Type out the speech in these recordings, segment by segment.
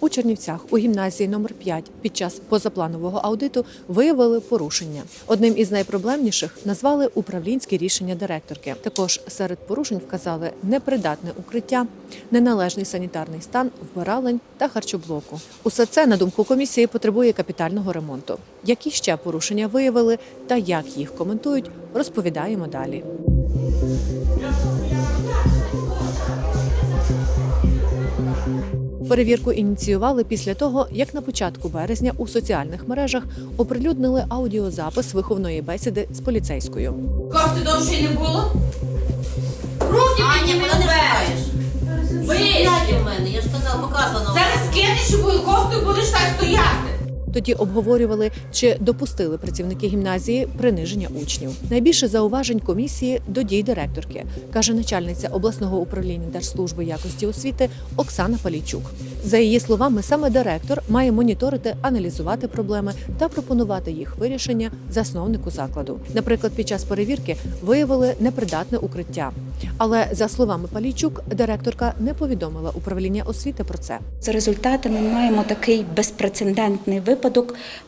У Чернівцях у гімназії номер 5 під час позапланового аудиту виявили порушення. Одним із найпроблемніших назвали управлінські рішення директорки. Також серед порушень вказали непридатне укриття, неналежний санітарний стан вбиралень та харчоблоку. Усе це, на думку комісії, потребує капітального ремонту. Які ще порушення виявили та як їх коментують, розповідаємо далі. Перевірку ініціювали після того, як на початку березня у соціальних мережах оприлюднили аудіозапис виховної бесіди з поліцейською. Кофти довше не було? Руки Аня, не? Вийди. Стоять у мене, я ж казала, показано. Зараз кинеш і кофту будеш так стояти. Тоді обговорювали, чи допустили працівники гімназії приниження учнів. Найбільше зауважень комісії до дій директорки, каже начальниця обласного управління Держслужби якості освіти Оксана Палійчук. За її словами, саме директор має моніторити, аналізувати проблеми та пропонувати їх вирішення засновнику закладу. Наприклад, під час перевірки виявили непридатне укриття. Але за словами Палійчук, директорка не повідомила управління освіти про це. За результатами ми маємо такий безпрецедентний випадок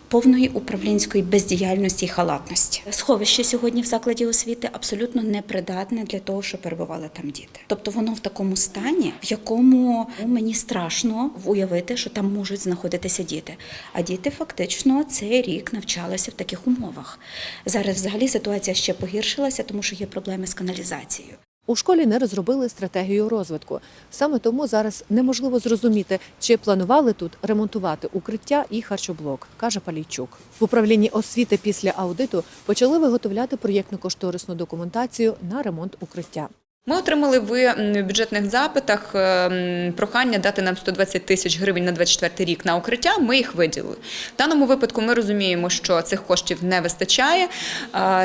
повної управлінської бездіяльності і халатності. Сховище сьогодні в закладі освіти абсолютно непридатне для того, щоб перебували там діти. Тобто воно в такому стані, в якому мені страшно уявити, що там можуть знаходитися діти. А діти фактично цей рік навчалися в таких умовах. Зараз взагалі ситуація ще погіршилася, тому що є проблеми з каналізацією. У школі не розробили стратегію розвитку. Саме тому зараз неможливо зрозуміти, чи планували тут ремонтувати укриття і харчоблок, каже Палійчук. В управлінні освіти після аудиту почали виготовляти проєктно-кошторисну документацію на ремонт укриття. Ми отримали в бюджетних запитах е, прохання дати нам 120 тисяч гривень на 24 рік на укриття. Ми їх виділили. В даному випадку ми розуміємо, що цих коштів не вистачає.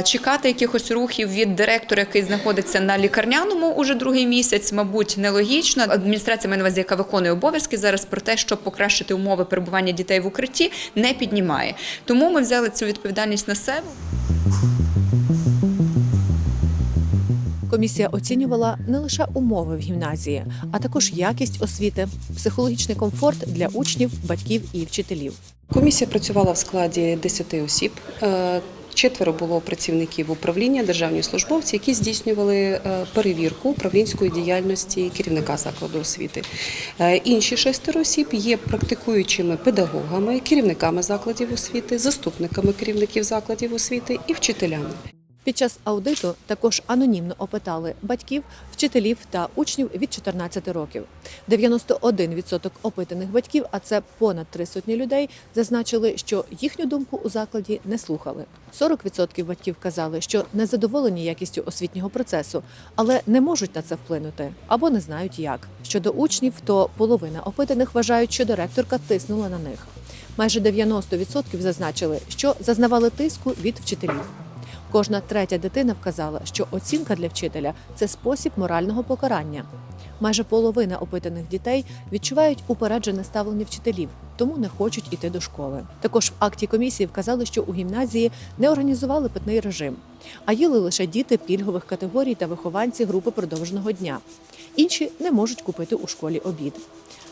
Чекати якихось рухів від директора, який знаходиться на лікарняному уже другий місяць, мабуть, нелогічно. Адміністрація увазі, яка виконує обов'язки зараз про те, щоб покращити умови перебування дітей в укритті, не піднімає. Тому ми взяли цю відповідальність на себе. Комісія оцінювала не лише умови в гімназії, а також якість освіти, психологічний комфорт для учнів, батьків і вчителів. Комісія працювала в складі 10 осіб. Е, Четверо було працівників управління, державні службовці, які здійснювали е, перевірку управлінської діяльності керівника закладу освіти. Е, Інші шестеро осіб є практикуючими педагогами, керівниками закладів освіти, заступниками керівників закладів освіти і вчителями. Під час аудиту також анонімно опитали батьків, вчителів та учнів від 14 років. 91% опитаних батьків, а це понад три сотні людей, зазначили, що їхню думку у закладі не слухали. 40% батьків казали, що не задоволені якістю освітнього процесу, але не можуть на це вплинути або не знають як. Щодо учнів, то половина опитаних вважають, що директорка тиснула на них. Майже 90% зазначили, що зазнавали тиску від вчителів. Кожна третя дитина вказала, що оцінка для вчителя це спосіб морального покарання. Майже половина опитаних дітей відчувають упереджене ставлення вчителів, тому не хочуть іти до школи. Також в акті комісії вказали, що у гімназії не організували питний режим, а їли лише діти пільгових категорій та вихованці групи продовженого дня. Інші не можуть купити у школі обід.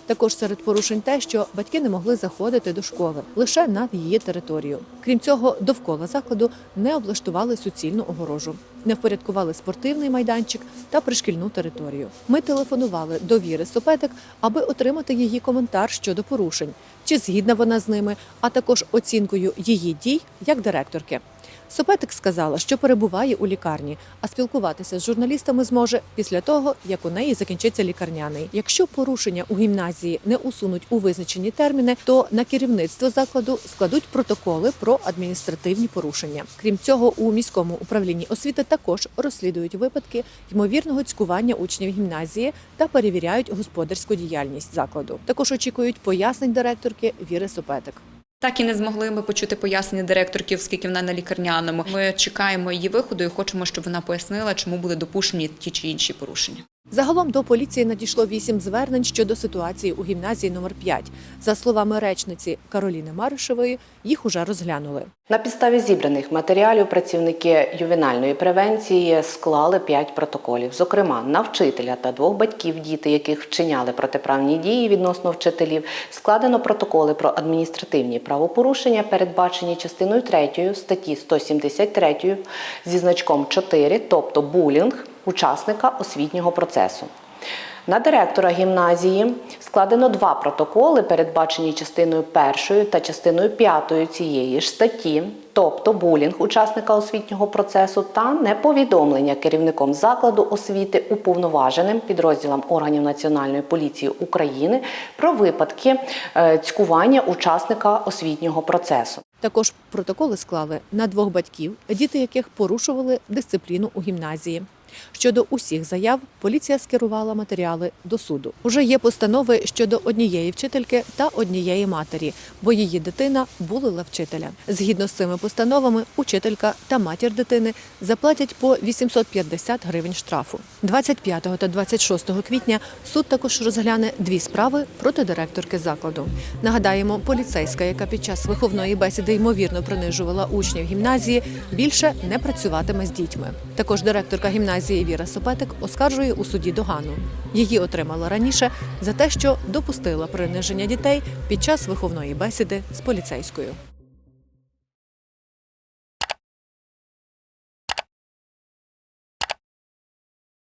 Також серед порушень те, що батьки не могли заходити до школи лише над її територію. Крім цього, довкола закладу не облаштували суцільну огорожу, не впорядкували спортивний майданчик та пришкільну територію. Ми телефонували до Віри Сопетик, аби отримати її коментар щодо порушень, чи згідна вона з ними, а також оцінкою її дій як директорки. Сопетик сказала, що перебуває у лікарні, а спілкуватися з журналістами зможе після того, як у неї закінчиться лікарняний. Якщо порушення у гімназії не усунуть у визначені терміни, то на керівництво закладу складуть протоколи про адміністративні порушення. Крім цього, у міському управлінні освіти також розслідують випадки ймовірного цькування учнів гімназії та перевіряють господарську діяльність закладу. Також очікують пояснень директорки Віри Сопетик. Так і не змогли ми почути пояснення директорки, оскільки вона на лікарняному. Ми чекаємо її виходу і хочемо, щоб вона пояснила, чому були допущені ті чи інші порушення. Загалом до поліції надійшло вісім звернень щодо ситуації у гімназії номер 5 За словами речниці Кароліни Маришевої, їх уже розглянули. На підставі зібраних матеріалів працівники ювенальної превенції склали п'ять протоколів. Зокрема, на вчителя та двох батьків, діти яких вчиняли протиправні дії відносно вчителів, складено протоколи про адміністративні правопорушення, передбачені частиною 3 статті 173 зі значком 4, тобто булінг учасника освітнього процесу. На директора гімназії складено два протоколи, передбачені частиною першою та частиною п'ятою цієї ж статті, тобто булінг учасника освітнього процесу та неповідомлення керівником закладу освіти уповноваженим підрозділам органів Національної поліції України про випадки е, цькування учасника освітнього процесу. Також протоколи склали на двох батьків, діти яких порушували дисципліну у гімназії. Щодо усіх заяв, поліція скерувала матеріали до суду. Уже є постанови щодо однієї вчительки та однієї матері, бо її дитина булила вчителя. Згідно з цими постановами, учителька та матір дитини заплатять по 850 гривень штрафу. 25 та 26 квітня суд також розгляне дві справи проти директорки закладу. Нагадаємо, поліцейська, яка під час виховної бесіди ймовірно принижувала учнів гімназії, більше не працюватиме з дітьми. Також директорка гімназії Віра Сопетик оскаржує у суді догану. Її отримала раніше за те, що допустила приниження дітей під час виховної бесіди з поліцейською.